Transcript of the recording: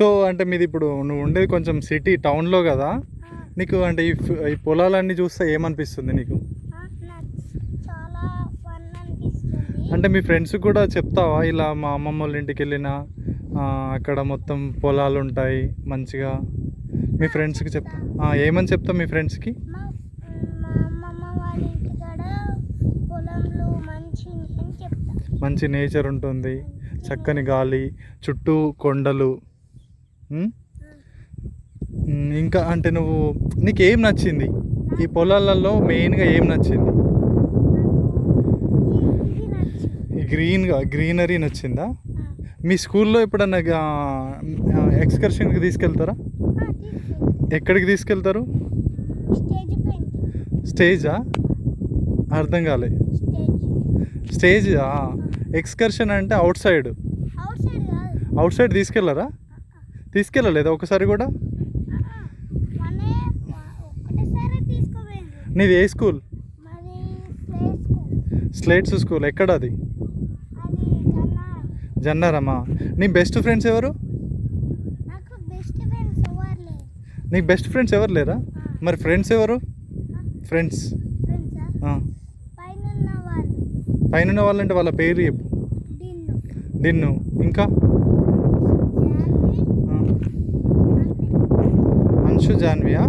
So అంటే మీది ఇప్పుడు నువ్వు ఉండేది కొంచెం సిటీ టౌన్లో కదా. నీకు అంటే ఈ ఈ పొలాలన్నీ చూస్తే ఏమనిపిస్తుంది నీకు? అంటే మీ ఫ్రెండ్స్ కూడా చెప్తావా? ఇలా మా అమ్మమ్మ వాళ్ళ ఇంటికి వెళ్ళినా అక్కడ మొత్తం పొలాలు ఉంటాయి మంచిగా. మీ ఫ్రెండ్స్కి చెప్తా. ఏమని చెప్తావు మీ ఫ్రెండ్స్కి? మంచి నేచర్ ఉంటుంది చక్కని గాలి చుట్టూ కొండలు. ఇంకా అంటే నువ్వు నీకు ఏం నచ్చింది? ఈ పొలాలలో మెయిన్గా ఏం నచ్చింది? గ్రీన్గా గ్రీనరీ నచ్చిందా? మీ స్కూల్లో ఎప్పుడన్నా ఎక్స్కర్షన్కి తీసుకెళ్తారా? ఎక్కడికి తీసుకెళ్తారు? స్టేజ్? అర్థం కాలే. స్టేజ్? ఎక్స్కర్షన్ అంటే అవుట్ సైడ్. అవుట్ సైడ్ కాదు. అవుట్ సైడ్ తీసుకెళ్ళరా? తీసుకెళ్ళలేదా ఒకసారి కూడా? నీది ఏ స్కూల్? Slates school. ఎక్కడ అది? జన్నారమ్మా నీ బెస్ట్ ఫ్రెండ్స్ ఎవరు? నాకు బెస్ట్ ఫ్రెండ్స్ ఎవరు లేరు. మరి ఫ్రెండ్స్ ఎవరు? ఫ్రెండ్స్. పైన వాళ్ళంటే వాళ్ళ పేరు చెప్పు. డిన్ను. నిన్ను ఇంకా? అంశు జాన్వియా?